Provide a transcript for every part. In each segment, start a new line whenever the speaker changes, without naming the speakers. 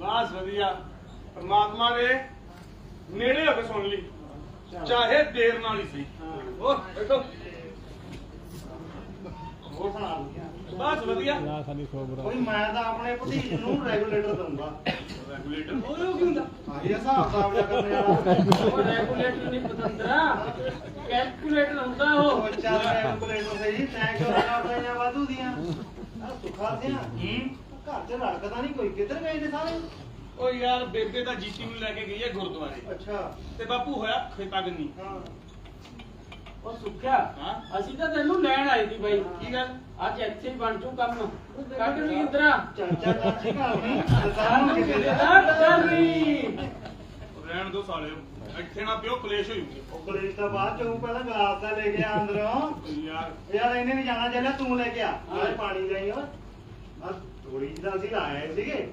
ਬਸ ਵਧੀਆ। ਪਰਮਾਤਮਾ ਨੇ ਨੇੜੇ ਹੋ ਕੇ ਸੁਣ ਲਈ। ਚਾਹੇ ਦੇਰ ਨਾਲ ਹੀ ਸਹੀ। ਹੋਰ ਬੈਠੋ। ਹੋਰ ਸੁਣਾ। ਬਸ ਵਧੀਆ।
ਕੋਈ ਮੈਂ ਤਾਂ ਆਪਣੇ ਭਤੀਜ ਨੂੰ ਰੈਗੂਲੇਟਰ ਦਊਂਗਾ।
ਰੈਗੂਲੇਟਰ ਉਹ ਕੀ ਹੁੰਦਾ।
ਆਹੀ ਹਿਸਾਬ ਕਿਤਾਬ ਜਿਹਾ ਕਰਨੇ ਵਾਲਾ।
ਉਹ ਰੈਗੂਲੇਟਰ ਨਹੀਂ ਪਤੰਦਰਾ ਕੈਲਕੂਲੇਟਰ ਹੁੰਦਾ ਉਹ।
ਚੱਲ ਰੈਗੂਲੇਟਰ ਸਹੀ। ਤੈਂ ਕਿਉਂ ਲਗਾਉਂਦਾ ਜਾਂ ਵਾਧੂ ਦੀਆਂ? ਆ ਸੁਖਾ ਸਿਆ
ਹੂੰ।
ਘਰ 'ਚ ਰੜਕਦਾ ਨਹੀਂ ਕੋਈ। ਕਿੱਧਰ ਗਏ ਨੇ ਸਾਰੇ?
ਉਹ ਯਾਰ ਬੇਬੇ ਤਾਂ ਜੀਤੀ ਨੂੰ ਲੈ ਕੇ ਗਈ ਹੈ ਗੁਰਦੁਆਰੇ।
ਅੱਛਾ।
ਤੇ ਬਾਪੂ ਹੋਇਆ ਖੇਤਾਗਨੀ
ਹਾਂ।
ਉਹ ਸੁੱਖਿਆ
ਹਾਂ?
ਅਸੀਂ ਤਾਂ ਤੈਨੂੰ ਲੈਣ ਆਏ ਸੀ ਬਾਈ।
ਕੀ ਗੱਲ?
ਅੱਜ ਇੱਥੇ ਹੀ ਬਣ ਜੂ ਕੰਮ। ਕੱਢ ਲਈ ਇੰਦਰਾ।
ਚਾਚਾ ਚਾਚੀ ਘਰ ਨਹੀਂ ਸਾਨੂੰ ਕਿਤੇ ਦੇ
ਰਹਿਣ ਦੋ ਸਾਲਿਓ। ਇੱਥੇ ਨਾ ਪਿਓ ਕਲੇਸ਼ ਹੋਈ
ਉਹ ਕਲੇਸ਼ ਤਾਂ ਬਾਅਦ ਚੋਂ ਪਹਿਲਾਂ ਗਲਾਸ ਤਾਂ ਲੈ ਗਿਆ ਅੰਦਰੋਂ।
ਯਾਰ।
ਯਾਰ ਇਹਨੇ ਨਹੀਂ ਜਾਣਾ ਚਾਹਿਆ ਤੂੰ ਲੈ ਕੇ ਆ। ਨਾਲੇ ਪਾਣੀ ਲਈ ਓਏ। ਆ ਥੋੜੀ ਜਿਹੀ ਤਾਂ ਅਸੀਂ ਆਏ ਸੀਗੇ।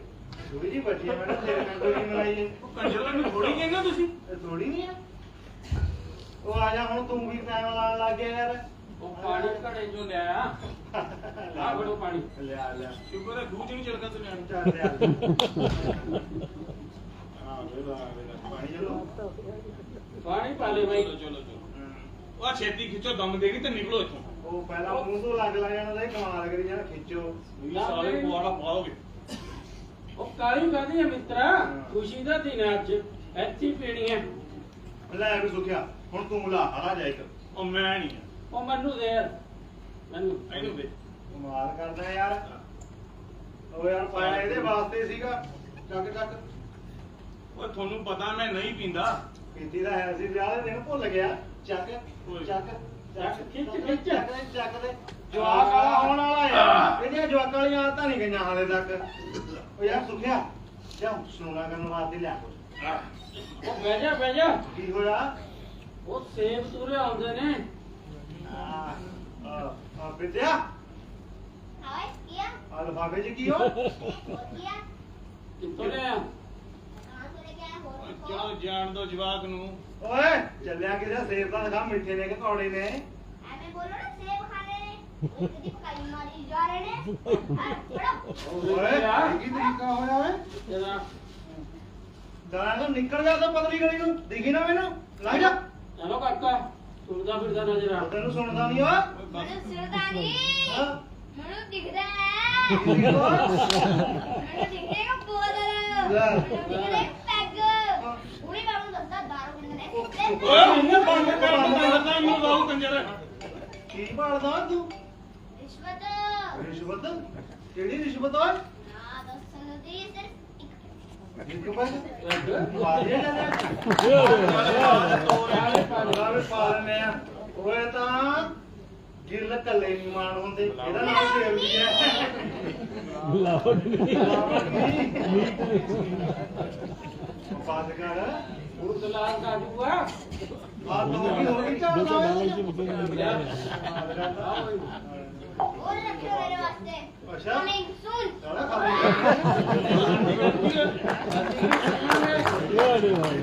ਥੋੜੀ ਜਿਹੀ ਬੱਚੀ ਮੈਂ ਕਿਹਾ ਤੇਰੇ ਨਾਲ ਕੋਈ ਮਲਾਈ ਹੈ।
ਉਹ ਕੰਜਰ ਨੂੰ ਥੋੜੀ ਕਹਿੰਦੇ ਤੁਸੀਂ?
ਥੋੜੀ ਨਹੀਂ ਆ ਉਹ ਆ ਜਾ ਹੁਣ ਤੂੰ ਵੀ ਟਾਈਮ ਲਾਉਣ ਲੱਗ ਗਿਆ ਯਾਰ।
ਉਹ ਪਾਣੀ ਘੜੇ ਚੋਂ ਲਿਆ। ਆ ਬੜੋ ਪਾਣੀ।
ਲਿਆ ਲਿਆ
ਸ਼ੁਕਰ ਹੈ ਚ ਨਹੀਂ ਚਲਦਾ ਤੇ ਲੈਣ
ਚੱਲ ਲਿਆ ਹਾਂ ਵੇਲਾ ਵੇਲਾ ਪਾਣੀ ਚਲੋ।
ਪਾਣੀ ਪਾ ਲੈ ਬਾਈ।
ਚਲੋ ਚਲੋ ਉਹ ਛੇਤੀ ਖਿੱਚੋ ਦਮ ਦੇਗੀ ਤੇ ਨਿਕਲੋ ਇੱਥੋਂ।
ਉਹ ਪਹਿਲਾਂ ਮੂੰਹ ਤੋਂ ਲੱਗ ਲੱਗ ਜਾਣਾ ਤਾਂ ਇਹ ਕਮਾਲ ਕਰੀ ਜਾਣਾ ਖਿੱਚੋ।
ਵੀ ਸਾਲੇ ਪੁਆੜਾ ਪਾਓਗੇ
ਉਹ ਕਾਲੀ ਕਾਦੀ ਹੈ ਮਿੱਤਰਾ? ਖੁਸ਼ੀ ਦਾ ਦਿਨ ਹੈ ਅੱਜ। ਇੱਥੇ ਹੀ ਪੀਣੀ ਹੈ
ਲੈ ਵੀ ਸੁਖਿਆ ਹੁਣ ਤੂੰ ਲਾ ਹਲਾ ਜਾ ਇੱਕ।
ਉਹ ਮੈਂ ਨਹੀਂ ਆ।
ਉਹ ਮੈਨੂੰ ਦੇ ਯਾਰ। ਮੈਨੂੰ।
ਇਹਨੂੰ ਦੇ।
ਕਮਾਲ ਕਰਦਾ ਯਾਰ। ਉਹ ਯਾਰ ਪਾਇਆ ਇਹਦੇ ਵਾਸਤੇ ਸੀਗਾ। ਚੱਕ ਚੱਕ।
ਉਹ ਤੁਹਾਨੂੰ ਪਤਾ ਮੈਂ ਨਹੀਂ ਪੀਂਦਾ।
ਪੀਤੀ ਦਾ ਹੈ ਸੀ ਵਿਆਹ ਦੇ ਦਿਨ ਭੁੱਲ ਗਿਆ। ਚੱਕ। ਚੱਕ। ਜਵਾਕ ਵਾਲਾ ਆਉਣ ਵਾਲਾ ਯਾਰ ਇਹਦੀਆਂ ਜਵਾਕਾਂ ਵਾਲੀਆਂ ਆਦਤਾਂ ਨਹੀਂ ਗਈਆਂ ਹਾਲੇ ਤੱਕ। ਉਹ ਯਾਰ ਸੁਖਿਆ ਜਾ ਸੁਣਾ ਕਰਨ ਵਾਸਤੇ ਲਿਆ
ਉਹ ਬਹਿ ਜਾ ਬਹਿ ਜਾ।
ਕੀ ਹੋਇਆ?
ਉਹ ਸੇਬ ਸੂਰੇ ਆਉਂਦੇ ਨੇ।
ਆ ਆ ਆ ਬਿਟਿਆ।
Ay, iya,
ਆ? ਲਫਾਫੇ 'ਚ ਕੀ ਹੋ
iya.
ਕਿੱਥੋਂ ਲਿਆ
ਚਲੋ ਜਾਣ ਦੋ ਜਵਾਕ ਨੂੰ।
ਓਏ ਚੱਲਿਆ ਕਿਹਦਾ ਸੇਬ ਦਾ ਦਿਖਾ ਮਿੱਠੇ ਨੇ ਕਿ ਕੌੜੇ ਨੇ?
ਐਵੇਂ ਬੋਲੋ ਨਾ ਸੇਬ ਖਾਣੇ ਨੇ। ਨੇ।
ਓਏ ਕੀ ਤਰੀਕਾ ਹੋਇਆ ਓਏ?
ਜਰਾ
ਦਾਣਾ ਤੋਂ ਨਿਕਲ ਜਾ ਤਾਂ ਪਤਲੀ ਗਲੀ ਨੂੰ। ਦਿਖੀ ਨਾ ਮੈਨੂੰ। ਲੰਘ ਜਾ।
ਚਲੋ ਕਾਕਾ ਸੁਣਦਾ ਫਿਰਦਾ ਨਜ਼ਰ ਆ।
ਤੈਨੂੰ ਸੁਣਦਾ ਨਹੀਂ ਓਏ।
ਮੈਨੂੰ ਸੁਣਦਾ ਨਹੀਂ
ਮੈਨੂੰ ਦਿਖਦਾ
ਹੈ। ਮੈਨੂੰ ਦਿਖੇਗਾ ਬੋਲ
ਲੈ।
ਓਏ ਮੂੰਹ ਬੰਦ ਕਰ ਬੰਦ ਕਰ ਮੈਨੂੰ ਲਾਉ ਕੰਜਰ
ਕੀ ਭਾਲਦਾ ਤੂੰ
ਰਿਸ਼ਵਤ?
ਰਿਸ਼ਵਤ ਕਿਹੜੀ ਰਿਸ਼ਵਤ ਓਏ?
ਨਾ ਦੱਸ ਸਕਦੀ ਸਿਰਫ
ਇੱਕ ਇੱਕ ਮਾਰੇ ਲੈ ਲੈ ਤੋਰੇ ਪਾਲੇ ਪਾਲਨੇ ਆ ਓਏ ਤਾਂ ਗਿਰਲ ਕੱਲੇ ਨਹੀਂ ਮਾਣ ਹੁੰਦੇ। ਇਹਦਾ ਨਾਮ ਸ਼ੇਰ ਵੀ ਹੈ। ਲਾਹੌਰ ਬਾਤ ਕਰ
ਉਹ ਤਲਾਕ ਕਰ
ਦੂਆ ਬਾਤ ਹੋ ਗਈ ਹੋ ਗਈ ਤਾਂ
ਹੋਰ ਰੱਖਿਓ ਮੇਰੇ ਵਾਸਤੇ
ਅੱਛਾ
ਨਹੀਂ ਸੁਣ
ਯਾਰ ਭਾਈ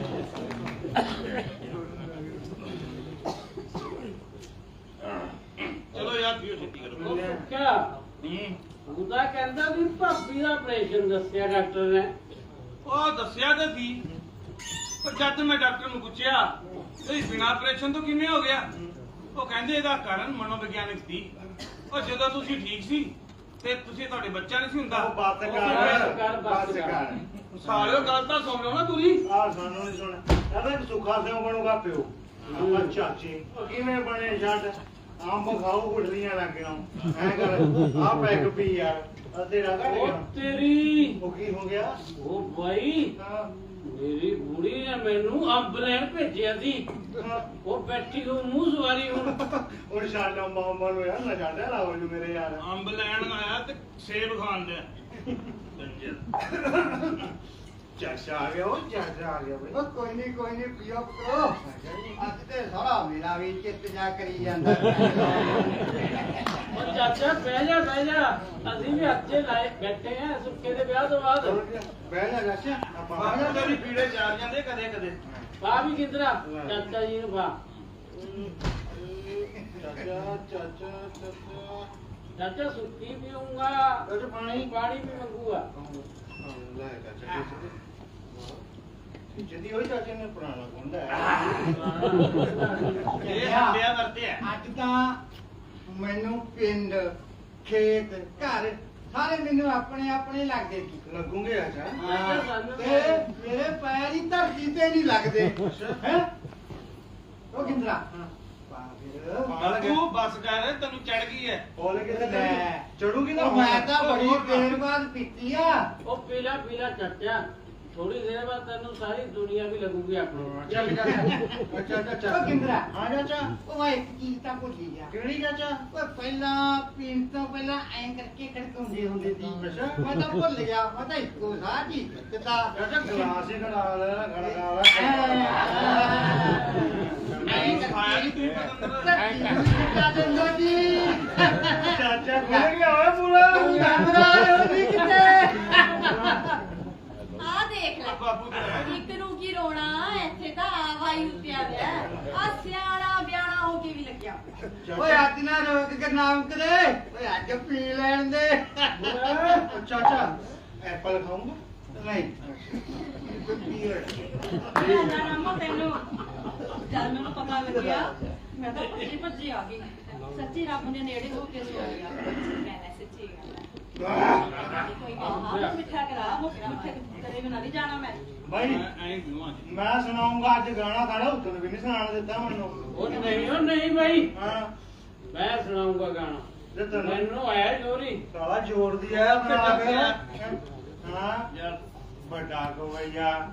ਚਲੋ ਯਾਰ ਪੀਓ ਛੇਤੀ ਕਰੋ
ਕਿਆ
ਨਹੀਂ
ਉਹਦਾ ਕਹਿੰਦਾ ਵੀ ਭਾਬੀ ਦਾ ਆਪਰੇਸ਼ਨ ਦੱਸਿਆ ਡਾਕਟਰ ਨੇ।
ਉਹ ਦੱਸਿਆ ਤਾਂ ਸੀ। ਪਰ ਜਦ ਮੈਂ ਡਾਕਟਰ ਨੂੰ ਪੁੱਛਿਆ ਇਹ ਬਿਨਾ ਆਪਰੇਸ਼ਨ ਤੋਂ ਕਿਵੇਂ ਹੋ ਗਿਆ? ਉਹ ਕਹਿੰਦੇ ਇਹਦਾ ਕਾਰਨ ਮਨੋਵਿਗਿਆਨਿਕ ਸੀ। ਉਹ ਜਦੋਂ ਤੁਸੀਂ ਠੀਕ ਸੀ ਤੇ ਤੁਸੀਂ ਤੁਹਾਡੇ ਬੱਚਾ ਨਹੀਂ ਸੀ ਹੁੰਦਾ।
ਉਹ ਬਾਤ ਕਰ।
ਕਰ,
ਬਾਤ
ਬਸ ਕਰ।
ਸਾਲਿਓ ਗੱਲ ਤਾਂ ਸੁਣ ਲਓ ਨਾ ਤੁਸੀਂ
ਆ ਸਾਨੂੰ ਨਹੀਂ ਸੁਣ ਕਹਿੰਦਾ ਸੁੱਖਾ ਸਿਓ ਬਣੂਗਾ ਪਿਓ। ਆਪਾਂ ਚਾਚੀ। ਉਹ ਕਿਵੇਂ ਬਣੇ ਛੱਡ? ਅੰਬ ਖਾਓ ਗੁੱਡਲੀਆਂ ਲੱਗੀਆਂ ਐ ਕਰ ਆ ਪੈਕ ਪੀ ਯਾਰ। ਆ ਤੇਰਾ ਘਟ
ਉਹ
ਗਿਆ
ਤੇਰੀ।
ਉਹ ਕੀ ਹੋ ਗਿਆ?
ਉਹ ਬਾਈ
ਹਾਂ,
ਮੇਰੀ ਬੁੜੀ ਨੇ ਮੈਨੂੰ ਅੰਬ ਲੈਣ ਭੇਜਿਆ ਸੀ।
ਹਾਂ।
ਉਹ ਬੈਠੀ ਹੋ ਮੂੰਹ ਸਵਾਰੀ ਹੁਣ।
ਹੁਣ ਛੱਡ ਅੰਬਾ ਅੰਬਾ ਨੂੰ ਯਾਰ ਨਾ ਛੱਡ ਲਾਓ ਜੀ ਮੇਰੇ ਯਾਰ।
ਅੰਬ ਲੈਣ ਆਇਆ ਤੇ ਸੇਬ ਖਾਣ ਦੇ ਕੰਜਰ
ਚਾਚਾ ਆ ਗਿਆ ਉਹ ਚਾਚਾ ਆ ਗਿਆ ਬਈ।
ਉਹ ਕੋਈ ਨਹੀਂ ਕੋਈ ਨਹੀਂ ਪੀਓ ਕਰੋ ਅੱਜ ਤੇ ਸਾਰਾ ਮੇਰਾ ਵੀ ਚਿੱਤ ਜਾ ਕਰੀ ਜਾਂਦਾ।
ਉਹ ਚਾਚਾ ਬਹਿ ਜਾ ਬਹਿ ਜਾ। ਅਸੀਂ ਵੀ ਅੱਜੇ ਲਾਏ ਬੈਠੇ ਆ ਸੁੱਕੇ ਦੇ ਵਿਆਹ ਤੋਂ ਬਾਅਦ।
ਬਹਿ ਜਾ ਚਾਚਾ
ਬਾਹਰ
ਜਾ
ਵੀ ਪੀੜੇ ਚਾਰ ਜਾਂਦੇ ਕਦੇ ਕਦੇ।
ਪਾ ਵੀ ਕਿੰਦਰਾ ਚਾਚਾ ਜੀ ਨੂੰ ਪਾ
ਚਾਚਾ ਚਾਚਾ ਚਾਚਾ।
ਚਾਚਾ ਸੁੱਕੀ
'ਚ ਪਾਣੀ।
ਪਾਣੀ ਵੀ ਮੰਗੂਗਾ।
ਲੈ ਚਾਚਾ ਜਿੱਦੀ ਹੋਈ ਚਾਚੇ ਨੇ ਪੁਰਾਣਾ ਗੁੰਡਾ
ਇਹ ਹੱਡਿਆ ਵਰਤਿਆ
ਅੱਜ ਤਾਂ ਮੈਨੂੰ ਪਿੰਡ ਖੇਤ ਘਰ ਸਾਰੇ ਮੈਨੂੰ ਆਪਣੇ ਆਪਣੇ ਲੱਗਦੇ ਸੀ।
ਲੱਗੂਗੇ ਆਜਾ
ਹਾਂ, ਤੇ ਮੇਰੇ ਪੈਰ ਹੀ ਧਰਤੀ ਤੇ ਨਹੀਂ ਲੱਗਦੇ। ਹੈ? ਉਹ ਕਿੰਦਰਾ?
ਬਾਪੂ ਬਸ ਕਰ ਤੈਨੂੰ ਚੜ ਗਈ ਹੈ।
ਬੋਲ ਕੇ ਤੇ
ਲੈ।
ਚੜੂਗੀ ਨਾ
ਮੈਂ ਤਾਂ ਬੜੀ। ਦੇਰ ਬਾਅਦ ਪੀਤੀ ਆ।
ਉਹ ਪੀਲਾ ਪੀਲਾ ਚਾਚਾ ਥੋੜੀ ਦੇਰ ਬਾਅਦ ਤੈਨੂੰ ਸਾਰੀ ਦੁਨੀਆ ਵੀ ਲੱਗੂਗੀ ਆਪਣੀ।
ਚੱਲ ਚਾਚਾ ਅੱਛਾ ਅੱਛਾ
ਉਹ ਕਿੰਦਰਾ?
ਹਾਂ ਚਾਚਾ
ਉਹ ਮੈਂ ਇੱਕ ਚੀਜ਼ ਤਾਂ ਭੁੱਲ ਗਿਆ
ਕਿਹੜੀ ਚਾਚਾ
ਉਹ ਪਹਿਲਾਂ ਪੀਣ ਤੋਂ ਪਹਿਲਾਂ ਐਂ ਕਰਕੇ ਖੜਕਾਉਂਦੇ ਹੁੰਦੇ ਸੀ।
ਅੱਛਾ।
ਮੈਂ ਤਾਂ ਭੁੱਲ ਗਿਆ ਮੈਂ ਤਾਂ ਇੱਕੋ ਸਾਹ ਜੀ ਕਿਤਾ
ਚਾਚਾ ਗਲਾਸ ਹੀ ਖੜਾ ਲੈ ਖੜਾ ਲਾ ਚਾਚਾ ਖੁੱਲ ਗਿਆ ਓਏ ਪੂਰਾ।
ਆ ਦੇਖ ਲੈ।
ਬਾਪੂ
ਇੱਕ ਨੂੰ ਕੀ ਰੋਣਾ? ਇੱਥੇ ਤਾਂ ਆਵਾਈ ਉੱਤਿਆ ਵਿਆ ਆ ਸਿਆਣਾ ਬਿਆਣਾ ਹੋ ਕੇ ਵੀ ਲੱਗਿਆ।
ਓਏ ਅੱਜ ਨਾ ਰੋਕ ਕੇ ਨਾਮ ਕਰੇ ਓਏ ਅੱਜ ਪੀ ਲੈਣ ਦੇ।
ਚਾਚਾ ਐਪਲ ਖਾਊਂਗਾ?
ਨਹੀਂ।
ਮੈਂ ਜਾਣਾ ਮੋ ਤੈਨੂੰ। ਜਦ ਮੈਨੂੰ ਪਤਾ ਲੱਗਿਆ। ਮੈਂ ਤਾਂ ਭੱਜੀ ਭੱਜੀ ਆ ਗਈ। ਸੱਚੀ ਰੱਬ ਨੇ ਨੇੜੇ ਹੋ ਕੇ ਸੁਣ ਲਿਆ ਮੈਂ ਸੱਚੀ ਗੱਲ ਹੈ। ਕੋਈ ਬਾਹਰ ਮਿੱਠਾ ਕਰਾ ਮੁੱਠਾ ਮਿੱਠਾ ਕਰੇ ਬਿਨਾਂ ਨਹੀਂ ਜਾਣਾ ਮੈਂ।
ਭਾਈ
ਐਂ ਨੂੰ ਅੱਜ।
ਮੈਂ ਸੁਣਾਉਂਗਾ ਅੱਜ ਗਾਣਾ ਖਾਣਾ ਉਦੋਂ ਵੀ ਨਹੀਂ ਸੁਣਾਉਣ ਦਿੱਤਾ ਮੈਨੂੰ।
ਉਹ ਨਹੀਂ ਉਹ ਨਹੀਂ ਭਾਈ
ਹਾਂ।
ਮੈਂ ਸੁਣਾਉਂਗਾ ਗਾਣਾ।
ਜੇ ਤੈਨੂੰ
ਮੈਨੂੰ ਆਇਆ ਜੋਰੀ
ਸਾਲਾ ਜ਼ੋਰ ਦੀ ਆ ਬਣਾ ਕੇ। ਹਾਂ।
ਯਾਰ।
ਵੱਡਾ ਗਵਈਆ।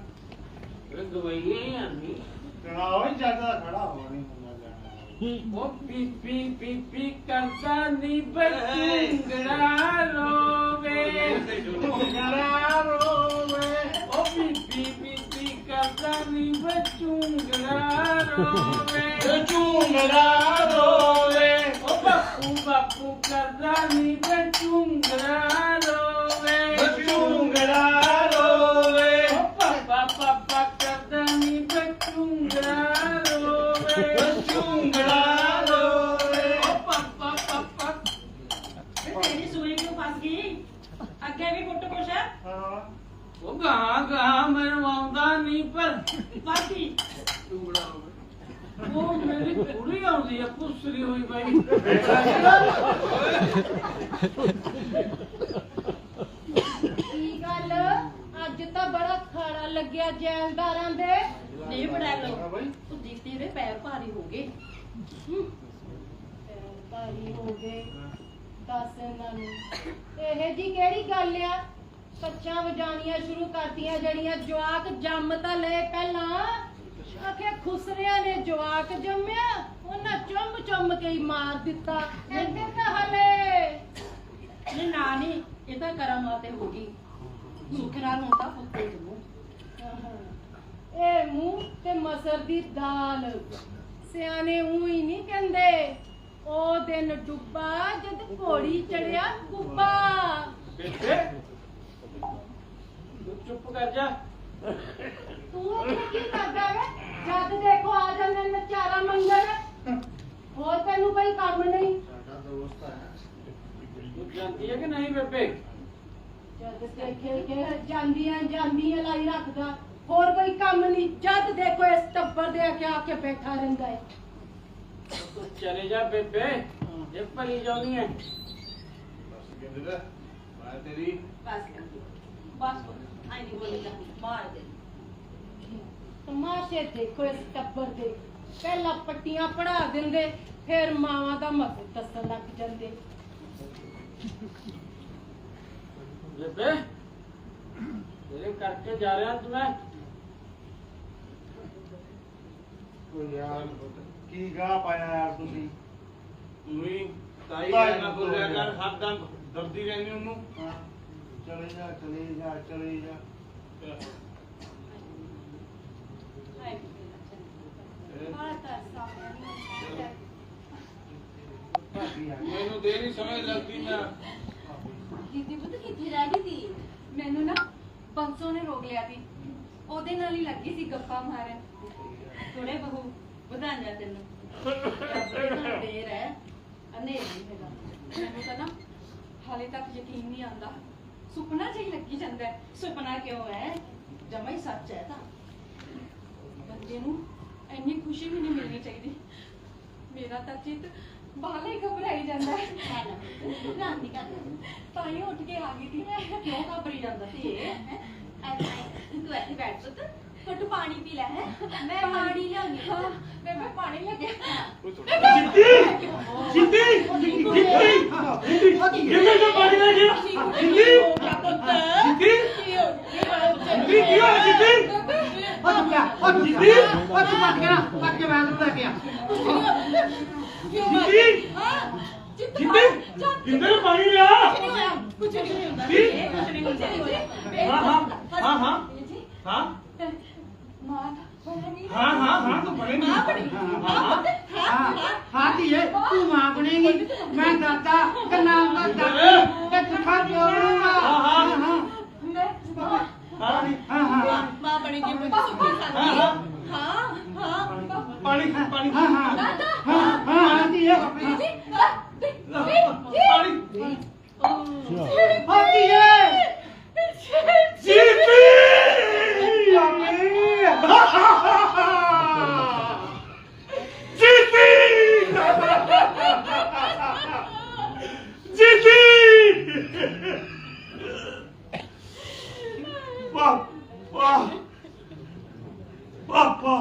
ਗਵਈਏ ਆਂਦੀ
ਸੁਣਾਓ ਹੀ ਚਾਚਾ ਖੜਾ ਹੋ ਨਹੀਂ
ਉਹ ਪੀ ਪੀ ਪੀ ਪੀ ਕਰਦਾ ਨੀ ਬਚੂੰਗੜਾ ਰੋਵੇ।
ਯਾਰਾ ਰੋਵੇ।
ਉਹ ਕਰਦਾ ਨੀ
ਅੱਜ ਤਾਂ ਬੜਾ ਖਾੜਾ ਲੱਗਿਆ ਜੈਲਦਾਰਾਂ ਦੇ।
ਨਹੀਂ ਬੜਾ ਲੋ ਤੂੰ ਤੇਰੇ ਪੈਰ ਭਾਰੀ ਹੋ ਗਏ।
ਪੈਰ ਭਾਰੀ ਹੋ ਗਏ। ਦੱਸ ਇਹਨਾਂ ਨੂੰ। ਇਹ ਜੀ ਕਿਹੜੀ ਗੱਲ ਆ? ਕੱਚਾਂ ਵਜਾਣੀਆਂ ਸ਼ੁਰੂ ਕਰਤੀਆਂ ਜਿਹੜੀਆਂ ਜਵਾਕ ਜੰਮ ਤਾਂ ਲਏ ਪਹਿਲਾਂ। ਆਖੇ ਖੁਸਰਿਆਂ ਨੇ ਜਵਾਕ ਜੰਮਿਆ ਉਹਨਾਂ ਚੁੰਮ ਚੁੰਮ ਕੇ ਹੀ ਮਾਰ ਦਿੱਤਾ। ਇੱਥੇ ਤਾਂ ਹਲੇ।
ਨਹੀਂ ਨਾ ਨਹੀਂ ਇਹ ਤਾਂ ਕਰਮ ਆਤੇ ਹੋ ਗਈ। ਸੁੱਖ ਨਾਲ ਹੁਣ ਤਾਂ ਪੁੱਤੇ ਜਮੂ
ਇਹ ਮੂੰਹ ਤੇ ਮਸਰ ਦੀ ਦਾਲ। ਸਿਆਣੇ ਉਹੀ ਨਹੀਂ ਕਹਿੰਦੇ। ਉਹ ਦਿਨ ਡੁੱਬਾ ਜਦ ਘੋੜੀ ਚੜਿਆ ਕੁੱਬਾ।
ਬੇਬੇ ਤੂੰ ਚੁੱਪ ਕਰ ਜਾ।
ਤੂੰ ਉੱਥੇ ਕੀ ਕਰਦਾ ਵੇ? ਜਦ ਦੇਖੋ ਆ ਜਾਂਦੇ ਨੇ ਚਾਰਾ ਮੰਗਣ। ਹੋਰ ਤੈਨੂੰ ਕੋਈ ਕੰਮ ਨਹੀਂ।
ਸਾਡਾ ਦੋਸਤ ਹੈ।
ਤੂੰ ਜਾਂਦੀ ਹੈ ਕਿ ਨਹੀਂ ਬੇਬੇ?
ਜਦ ਦੇਖੇ ਕਿ ਜਾਂਦੀਆਂ ਜਾਂਦੀਆਂ ਲਾਈ ਰੱਖਦਾ। ਹੋਰ ਕੋਈ ਕੰਮ ਨਹੀਂ। ਜਦ ਦੇਖੋ ਇਸ ਟੱਬਰ ਦੇ ਆ ਕੇ ਆ ਕੇ ਬੈਠਾ ਰਹਿੰਦਾ ਹੈ
ਤੂੰ ਚਲੇ ਜਾ ਬੇਬੇ। ਇਹ ਭਲੀ ਜਾਉਣੀ ਹੈ
ਬਸ ਕਹਿੰਦੇ ਮੈਂ ਤੇਰੀ
ਬਸ ਕਰ ਬਸ ਆਈ ਨਹੀਂ ਬੋਲੇਗਾ ਮਾਰ ਦੇ।
ਤਮਾਸ਼ੇ ਦੇਖੋ ਇਸ ਟੱਬਰ ਦੇ। ਪਹਿਲਾਂ ਪੱਟੀਆਂ ਪੜਾ ਦਿੰਦੇ ਫਿਰ ਮਾਵਾਂ ਦਾ ਮਤ ਦੱਸਣ ਲੱਗ ਜਾਂਦੇ।
ਬੇਬੇ ਤੇਰੇ ਕਰਕੇ ਜਾ ਰਿਹਾ ਤੂੰ ਮੈਂ।
ਉਹ ਯਾਰ ਕੀ ਗਾ ਪਾਇਆ ਯਾਰ ਤੁਸੀਂ?
ਤੁਸੀਂ ਤਾਈ ਐਂ ਨਾ ਬੋਲਿਆ ਕਰ ਹਰਦਮ ਦਰਦੀ ਰਹਿੰਦੀ ਉਹਨੂੰ।
ਹਾਂ। ਚਲੇ ਜਾ ਚਲੇ ਜਾ ਚਲੇ ਜਾ।
ਆਈ
ਆ ਤਾਂ ਸਾਹਮਣੇ
ਭਾਬੀ ਆ ਗਈ।
ਮੈਨੂੰ ਦੇਰ ਨਹੀਂ ਸਮਝ ਲੱਗਦੀ ਮੈਂ।
ਦੀਦੀ ਪੁੱਤ ਕਿੱਥੇ ਰਹਿ ਗਈ ਸੀ? ਮੈਨੂੰ ਨਾ ਬੰਸੋ ਨੇ ਰੋਕ ਲਿਆ ਸੀ। ਉਹਦੇ ਨਾਲ ਹੀ ਲੱਗੀ ਸੀ ਗੱਪਾਂ ਮਾਰਨ। ਥੋੜੇ ਬਹੂ ਵਧਾਈਆਂ ਤੈਨੂੰ। ਰੱਬ ਦੇ ਨਾਲ ਦੇਰ ਹੈ ਅਨੇਰੀ ਹੈਗਾ।
ਮੈਨੂੰ ਤਾਂ ਨਾ ਹਾਲੇ ਤੱਕ ਯਕੀਨ ਨਹੀਂ ਆਉਂਦਾ। ਸੁਪਨਾ ਜਿਹਾ ਹੀ ਲੱਗੀ ਜਾਂਦਾ ਹੈ ਸੁਪਨਾ ਕਿਉਂ ਹੈ ਜਮਾ ਹੀ ਸੱਚ ਹੈ ਤਾਂ। ਬੰਦੇ ਨੂੰ ਇੰਨੀ ਖੁਸ਼ੀ ਵੀ ਨਹੀਂ ਮਿਲਣੀ ਚਾਹੀਦੀ। ਮੇਰਾ ਤਾਂ ਚਿੱਤ ਬਾਹਲਾ ਹੀ ਘਬਰਾਈ ਜਾਂਦਾ ਹੈ। ਰਾਂਦੀ ਕਰ ਤਾਂ ਹੀ ਉੱਠ ਕੇ ਆ ਗਈ ਸੀ ਮੈਂ। ਕਿਉਂ ਘਬਰੀ ਜਾਂਦਾ ਸੀ
ਤੂੰ ਇੱਥੇ ਬੈਠ ਪੁੱਤ। ਫਟੂ ਪਾਣੀ ਪੀ ਲੈ ਹੈ। ਮੈਂ
ਪਾਣੀ
ਲਿਆਉਂਦੀ
ਹਾਂ। ਮੈਂ ਮੈਂ ਪਾਣੀ ਲੱਗਿਆ
ਜਿੱਤੀ! ਜਿੱਤੀ! ਜਿੱਤੀ। ਜਿੱਤੀ! ਤੋਂ ਪਾਣੀ ਲੈ ਗਿਆ ਜਿੱਤੀ! ਜਿੱਤੀ ਜਿੱਤੀ ਕੀ ਹੋਇਆ ਜਿੱਤੀ!
ਉਹ ਤੂੰ ਕਿਆ ਉਹ
ਜਿੱਤੀ!
ਉਹ ਤੂੰ ਭੱਜ ਗਿਆ ਭੱਜ ਕੇ ਮੈਂ ਤੈਨੂੰ ਲੈ ਕੇ ਆ।
ਜਿੱਤੀ ਜਿੱਤੀ ਜਿੱਤੀ ਨੂੰ ਪਾਣੀ ਲਿਆ!
ਕੁਝ ਨਹੀਂ ਹੁੰਦਾ
ਕੀ?
ਕੁਝ ਨਹੀਂ ਹੁੰਦਾ
ਹਾਂ ਹਾਂ ਹਾਂ ਹਾਂ। ਹਾਂ।
ਮਾਂ ਬਣੀ
ਹਾਂ ਹਾਂ ਹਾਂ ਤੂੰ ਬਣੇ ਨਹੀਂ
ਮਾਂ ਬਣੀ
ਹਾਂ
ਹਾਂ। ਹਾਂ ਧੀਏ ਤੂੰ ਮਾਂ ਬਣੇਗੀ ਮੈਂ ਦਾਦਾ ਤੇ ਨਾਮ ਦਾ ਦਾਦੀ ਤੇ ਪੁੱਠਾ ਜੋੜੂਗਾ
ਹਾਂ, ਹਾਂ।
ਹਾਂ।
ਮੈਂ ਮਾਂ
ਹਾਂ।
ਹਾਂ ਹਾਂ।
ਮਾਂ ਬਣੀ ਜੀ ਮੁझे ਸੁਖੀ ਖਾਂਦੀ
ਹਾਂ,
ਹਾਂ। ਹਾਂ
ਪਾਣੀ ਪਾਣੀ।
ਹਾਂ ਹਾਂ ਹਾਂ ਹਾਂ ਹਾਂ ਧੀਏ
ਜੀ
ਪਾਣੀ
ਹਾਂ ਧੀਏ
ਜਿੱਤੀ ਜਿੱਤੀ ਜਿੱਤੀ ਵਾਹ ਵਾਹ ਪਾਪਾ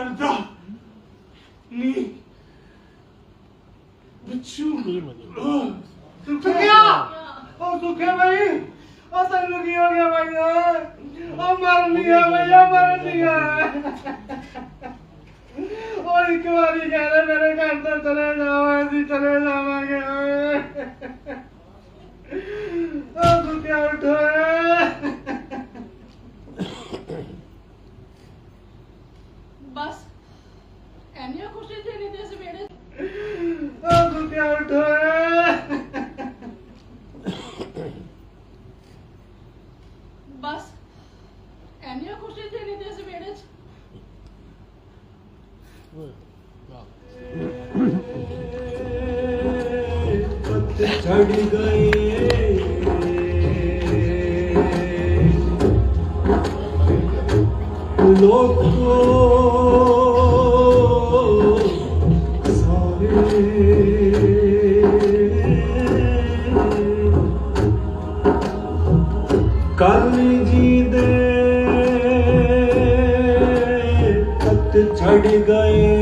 ਕਰਦਾ। ਨੀ। ਬਿੱਛੂ
ਸੁਖਿਆ।
ਉਹ ਸੁੱਖੇ ਬਈ। ਉਹ ਤੈਨੂੰ ਕੀ ਹੋ ਗਿਆ ਬਈ? ਓਏ? ਉਹ ਮਰ ਲਿਆ ਬਈ ਉਹ ਮਰ ਲਿਆ ਉਹ ਇੱਕ ਵਾਰੀ ਕਹਿੰਦੇ ਮੇਰੇ ਘਰ ਤੋਂ ਚਲੇ ਜਾਵਾਂ ਅਸੀਂ ਚਲੇ ਜਾਵਾਂਗੇ। ਓਏ ਉਹ ਸੁੱਖਿਆ ਉੱਠ।
ਬਸ। ਐਨੀ ਖੁਸ਼ੀ ਤੇ ਨਹੀਂ ਤੇ ਸਵੇਰੇ
ਉਹ ਸੁੱਖਿਆ ਉੱਠ। ਓਏ
ਬਸ ਐਨੀ ਖੁਸ਼ੀ ਤੇ ਨਹੀਂ ਤੇ ਸਵੇਰੇ
ਪੱਤ ਛੜ ਗਏ। ਲੋਕੋ ਪੱਤ ਗਏ।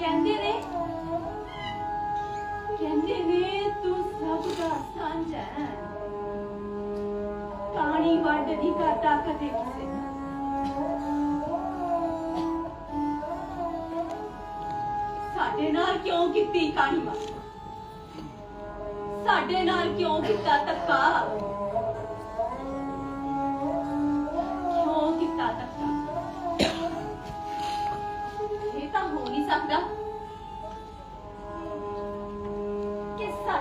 ਕਹਿੰਦੇ ਨੇ ਕਹਿੰਦੇ ਨੇ, ਤੂੰ ਸਭ ਦਾ ਸਾਂਝ ਹੈ। ਕਹਾਣੀ ਵੰਡ ਨਹੀਂ ਕਰਦਾ ਕਦੇ ਕਿਸੇ ਸਾਡੇ ਨਾਲ ਕਿਉਂ ਕੀਤੀ ਕਹਾਣੀ ਸਾਡੇ ਨਾਲ ਕਿਉਂ ਕੀਤਾ ਧੱਕਾ?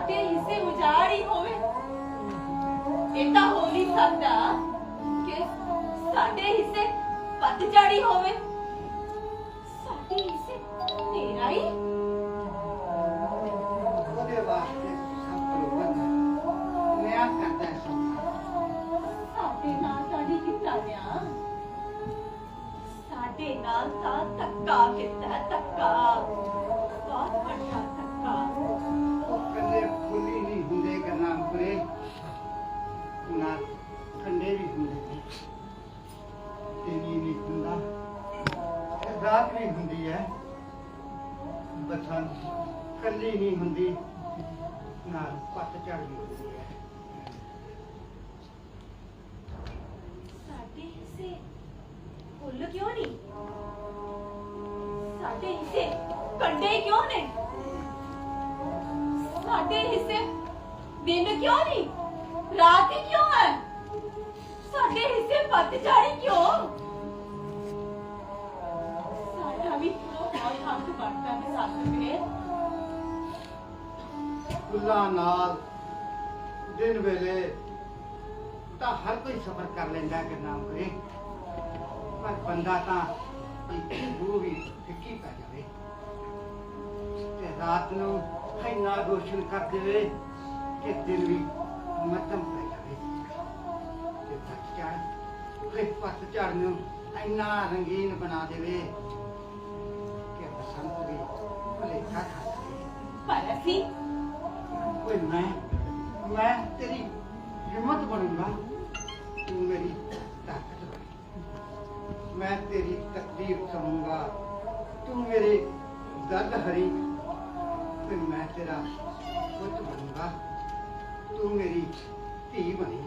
ਕਿ ਸਾਡੇ ਹਿੱਸੇ ਉਜਾੜ ਹੀ ਹੋਵੇ ਇਹ ਤਾਂ ਹੋ ਨਹੀਂ ਸਕਦਾ ਕਿ ਸਾਡੇ ਹਿੱਸੇ ਪਤਝੜੀ ਹੋਵੇ ਸਾਡੇ ਹਿੱਸੇ ਤੇਰਾ ਹੀ
ਉਹਦੇ ਵਾਸਤੇ ਸਭ ਪ੍ਰਬੰਧ ਨਿਆ ਕਰਦਾ ਹੈ ਸੰਸਾਰ
ਸਾਡੇ ਨਾਲ ਤਾਂ ਨਹੀਂ ਕੀਤਾ ਗਿਆ ਸਾਡੇ ਨਾਲ ਤਾਂ ਧੱਕਾ ਕੀਤਾ ਧੱਕਾ ਬਹੁਤ ਵੱਡਾ ਧੱਕਾ
ਉਹ ਕੰਦੇ ਫੁੱਲੀ ਨਹੀਂ ਹੁੰਦੇ ਗਰਨਾਮਪੁਰੇ ਨਾ ਕੰਡੇ ਵੀ ਹੁੰਦੇ ਨੇ। ਤੇ ਨਹੀਂ ਨਹੀਂ ਹੁੰਦਾ। ਰਾਤ ਵੀ ਹੁੰਦੀ ਹੈ। ਬਸੰਤ ਕੱਲੀ ਨਹੀਂ ਹੁੰਦੀ। ਨਾਲ ਪਤਝੜ ਵੀ ਹੁੰਦੀ ਹੈ।
ਸਾਡੇ ਹਿੱਸੇ ਫੁੱਲ ਕਿਉਂ ਨਹੀਂ? ਸਾਡੇ ਹਿੱਸੇ ਕੰਡੇ ਕਿਉਂ ਨੇ? ਸਾਡੇ ਹਿੱਸੇ ਦਿਨ ਕਿਉਂ ਨਹੀਂ? ਰਾਤ ਹੀ ਕਿਉਂ ਹੈ? ਸਾਡੇ ਹਿੱਸੇ ਪਤਝੜੀ ਕਿਉਂ? ਸਾਡਾ ਵੀ ਬਹੁਤ ਹੱਥ ਵੜਦਾ ਹੈ ਸਾਥ ਵੀਰੇ
ਫੁੱਲਾਂ ਨਾਲ, ਦਿਨ ਵੇਲੇ ਤਾਂ ਹਰ ਕੋਈ ਸਫਰ ਕਰ ਲੈਂਦਾ ਗਰਨਾਮਪੁਰੇ ਪਰ ਬੰਦਾ ਤਾਂ ਇੱਕ ਬੂ ਵੀ ਫਿੱਕੀ ਪੈ ਜਾਵੇ ਤੇ ਰਾਤ ਨੂੰ ਇੰਨਾ ਰੋਸ਼ਨ ਕਰ ਦੇਵੇ। ਕਿ ਦਿਨ ਵੀ ਮੱਧਮ ਪੈ ਜਾਵੇ ਤੇ ਪਤਝੜ ਫਿਰ ਪਤਝੜ ਨੂੰ ਇੰਨਾ ਰੰਗੀਨ ਬਣਾ ਦੇਵੇ ਕਿ ਬਸੰਤ ਵੀ ਭੁਲੇਖਾ ਖਾ ਜਾਵੇ
ਪਰ ਅਸੀਂ
ਓਏ ਮੈਂ ਮੈਂ ਤੇਰੀ ਹਿੰਮਤ ਬਣੂੰਗਾ ਤੂੰ ਮੇਰੀ ਤਾਕਤ ਬਣ ਮੈਂ ਤੇਰੀ ਤਕਦੀਰ ਸਮੂੰਗਾ ਤੂੰ ਮੇਰੇ ਦਰਦ ਹਰੀ ਤੂੰ ਮੇਰੀ ਧੀ ਬਣੀ।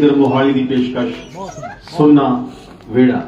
ਕੇਂਦਰ ਮੋਹਾਲੀ ਦੀ ਪੇਸ਼ਕਸ਼ ਸੋਨਾ ਵੇੜਾ